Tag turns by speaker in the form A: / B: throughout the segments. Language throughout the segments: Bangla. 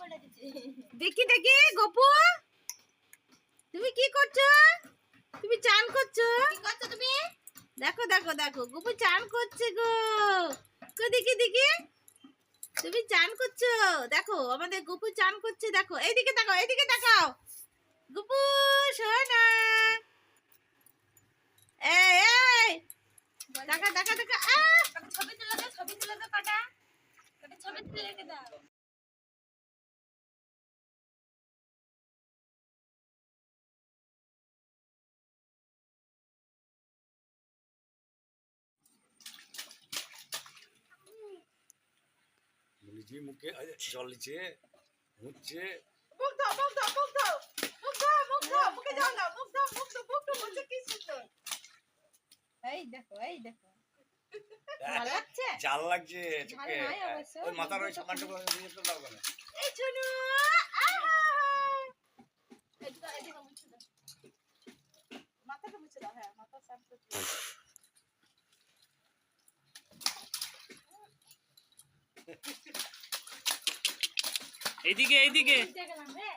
A: দেখি দেখি গপু। তুমি কি করছ? তুমি চান করছ? তুমি? দেখো দেখো দেখো গপু চান করছে গো। কো দেখি দেখি। তুমি চান করছ? দেখো আমাদের গপু চান করছে দেখো। এইদিকে তাকাও এইদিকে তাকাও। গপু সোনা এই এই। দেখা দেখা দেখা
B: ছবি তুলে দাও ছবি তুলে দাও কটা। কটা ছবি তুলে দাও।
C: বলেছি মুখে জল নিচ্ছে মুচ্ছে
A: মুখ দাও মুখ দাও মুখ দাও মুখ দাও মুখ দাও মুখে যাও না মুখ দাও মুখ দাও মুখ দাও বলছে কি সুন্দর। এই দেখো এই দেখো। ভালো লাগছে?
C: জাল লাগছে চোখে।
A: ভালো নয় অবশ্য।
C: ওই মাথার ওই সামানটুকু দিয়ে তো দাও কেন?
A: এই ছুনু আহা!
B: এদিকে এদিকে মুছে দাও
A: মাথাটা মুছে দাও হ্যাঁ মাথা সাফ করতে
D: এইদিকে এইদিকে
B: বুঝতে গেলাম রে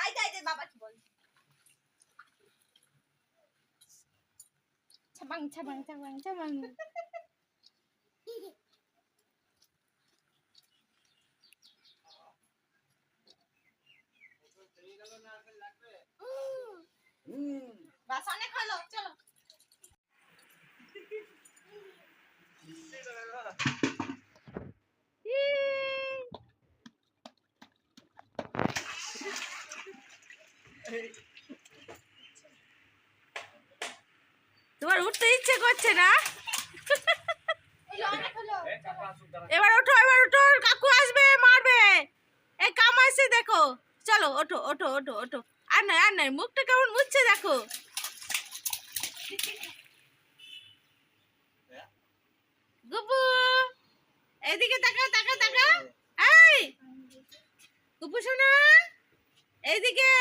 A: আই যাই দে বাবা কি
B: ছাবাং ছাবাং ছাবাং ছাবাং।
A: বাস অনেক হলো চলো। তোমার উঠতে ইচ্ছে করছে না? এবার ওঠো এবার ওঠো কাকু আসবে মারবে। এই কাম আসছে দেখো। চলো ওঠো ওঠো ওঠো ওঠো। আর নয় আর নয় মুখটা কেমন মুছছে দেখো। গুপু এদিকে তাকাও তাকাও তাকাও। এই! গুপু শোনা। এইদিকে।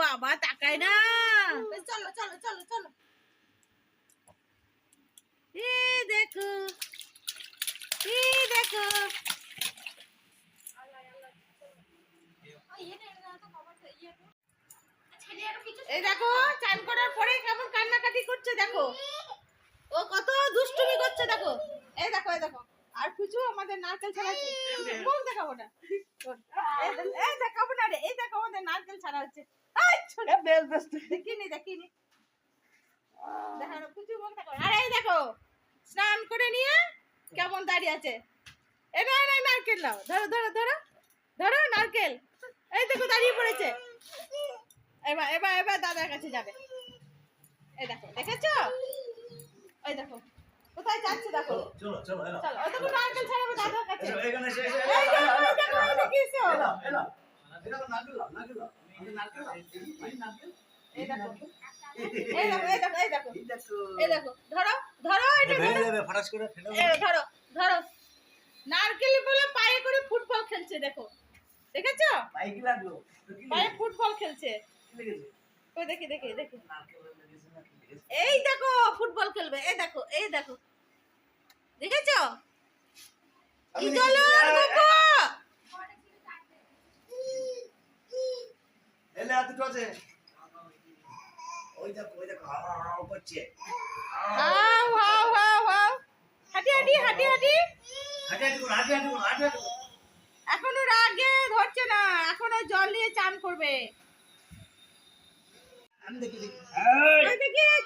A: বাবা তাকায় না।
B: চলো চলো চলো চলো।
A: এ দেখো এ দেখো। এই দেখো চান করার পরে কেমন কান্নাকাটি করছে দেখো। ও কত দুষ্টুমি করছে দেখো। এই দেখো এই দেখো। আর কিছু আমাদের নারকেল ছাড়া মুখ দেখাবো না। এই দেখাবো না রে এই দেখো আমাদের নারকেল ছাড়া হচ্ছে। এই ছোট দেখিনি দেখিনি দেখো না, কিছু মুখ দেখো আর এই দেখো স্নান করে নিয়ে কেমন দাঁড়িয়ে আছে। এ না না নারকেল নাও। ধরো ধরো ধরো। ধরো নারকেল। এই দেখো দাঁড়িয়ে পড়েছে। এবার এবার এবার দাদার কাছে যাবে। এই দেখো দেখেছ? ওই দেখো। কোথায় যাচ্ছে দেখো?
C: চলো চলো এলো
A: চলো ওই দেখো নারকেল ছাড়াবে দাদার কাছে
C: এখানে এসে এসে
A: এই দেখো এই দেখো এই দেখো এসো।
C: এলো এলো এটা তো নারকেল দাও, নারকেল দাও। এই নারকেল দাও, এই নারকেল।
A: এই দেখো। এই দেখো এই দেখো এই দেখো।
C: এই দেখো।
A: ধরো ধরো এটা
C: ভেঙে যাবে, ফাটাস করে ফেলে
A: এই ধরো ধরো। নারকেল বলে পায়ে করে ফুটবল খেলছে দেখো। দেখেছ?
C: লাগল? তো কি
A: পায়ে ফুটবল খেলছে? ওই দেখি দেখি দেখি।
C: নারকেল লেগেছে না কি লেগেছে?
A: এই দেখো ফুটবল খেলবে এই দেখো এই দেখো দেখেছ কি
C: আমি
A: চলো
C: দেখেছি,
A: দেখো
C: এলে হাত দুটো আছে। ওই দেখো, ওই দেখো, হাও, হাও, করছে।
A: হাও হাও হাও হাও। হাঁটি হাঁটি হাঁটি হাঁটি।
C: হাঁটি হাঁটি করো, হাঁটি হাঁটি হাঁটি হাঁটি
A: এখনও রাগে ধরছে না এখনও জল নিয়ে চান করবে।
C: আমি দেখি, দেখি।
A: ওই দেখি এই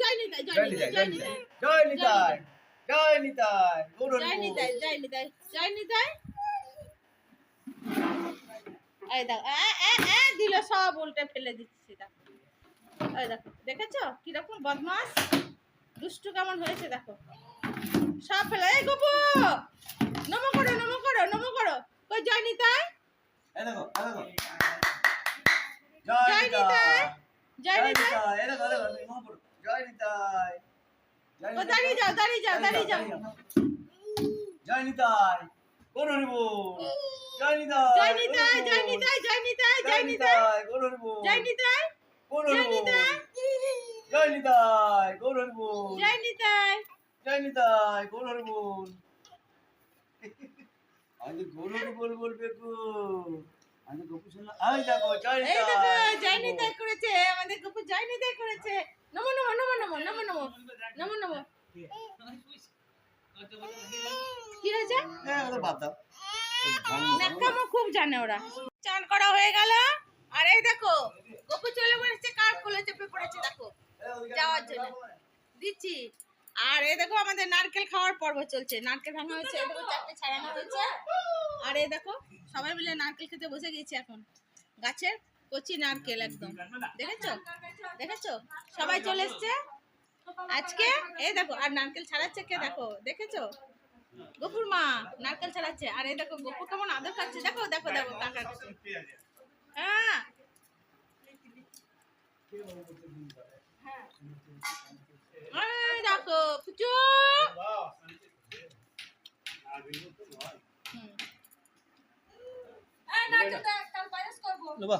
A: জয় নিতাই জয় নিতাই জয় নিতাই
C: জয় নিতাই, জয় নিতাই,
A: জয় নিতাই জয় নিতাই জয় নিতাই এই দেখো এ, এ, এ, দিল সব উল্টে ফেলে দিচ্ছি দেখো। দেখো দেখেছ? কীরকম বদমাস দুষ্টু কেমন হয়েছে দেখো। সব ফেলে। এই গোপু! নমো করো নমো করো নমো করো। কই জয় নিতাই। জয় নিতাই জয় নিতাই
C: জয় নিতাই।
A: দাঁড়িয়ে যাও দাঁড়িয়ে যাও দাঁড়িয়ে যাও
C: জয় নিতাই কোন হরিব জয় নিতাই
A: জয় নিতাই জয় নিতাই জয় নিতাই জয় নিতাই
C: কোন হরিব
A: জয় নিতাই
C: কোন
A: জয় নিতাই
C: জয় নিতাই
A: জয় নিতাই
C: জয় নিতাই কোন হরিব আমি গরুর বল বলবে গো। আমি গপু শুনলাম। এই দেখো চাই
A: এই দেখো জয়নি করেছে। আমাদের গপু করেছে। নমো নমো নমো নমো নমো নমো নমো নমো কি হয়েছে?
C: হ্যাঁ বাদ দাও।
A: খুব জানে ওরা। চান করা হয়ে গেল। আর এই দেখো, গপু চলে পড়েছে কার কোলে চেপে পড়েছে, দেখো, যাওয়ার জন্য। দিচ্ছি। আর এই দেখো, আমাদের নারকেল খাওয়ার পর্ব চলছে। নারকেল ভাঙা হয়েছে ছাড়ানো হয়েছে। আর এই দেখো, সবাই মিলে নারকেল খেতে বসে গেছি এখন। গাছের কচি নারকেল একদম। দেখেছ? দেখেছ? সবাই চলে এসছে। আজকে, এই দেখো, আর নারকেল ছাড়াচ্ছে কে দেখো? দেখেছ? গপুর মা, নারকেল ছাড়াচ্ছে। আর এই দেখো গপুর কেমন আদর খাচ্ছে। দেখো দেখো দেখো কাকার দেখো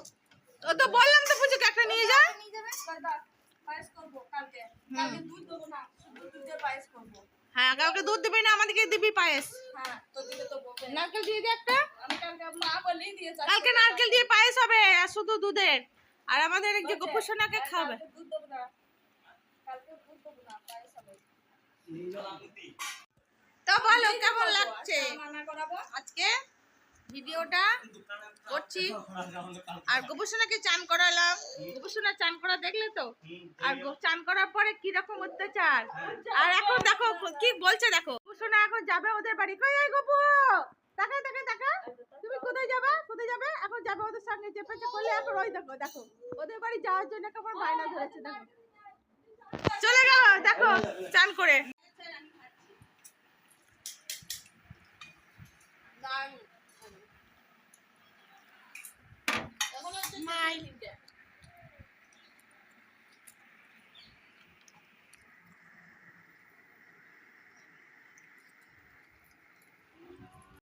B: তো
A: বললাম তো পুজো একটা নিয়ে যা
B: হ্যাঁ কালকে দুধ দিবি না
A: আমাদেরকে দিবি পায়েস। নারকেল দিয়ে দে একটা।
B: কালকে
A: নারকেল দিয়ে পায়েস হবে আর শুধু দুধের। আর আমাদের যে গপু সোনাকে খাবে। তো বলো কেমন লাগছে? আজকে ভিডিওটা করছি। আর গোপসোনাকে চান করালাম। গোপসোনা চান করা দেখলে তো? আর চান করার পরে কি রকম অত্যাচার? আর এখন দেখো কি বলছে দেখো? গোপসোনা এখন যাবে ওদের বাড়ি। কই গোপু দেখা দেখা দেখা তুমি কোথায় যাবে? কোথায় যাবে? এখন যাবে ওদের সঙ্গে চেপেছে করলে এখন ওই দেখো দেখো। ওদের বাড়ি যাওয়ার জন্য কেমন বায়না ধরেছে, দেখো। চলে গেল দেখো, চান করে।
B: দারুণ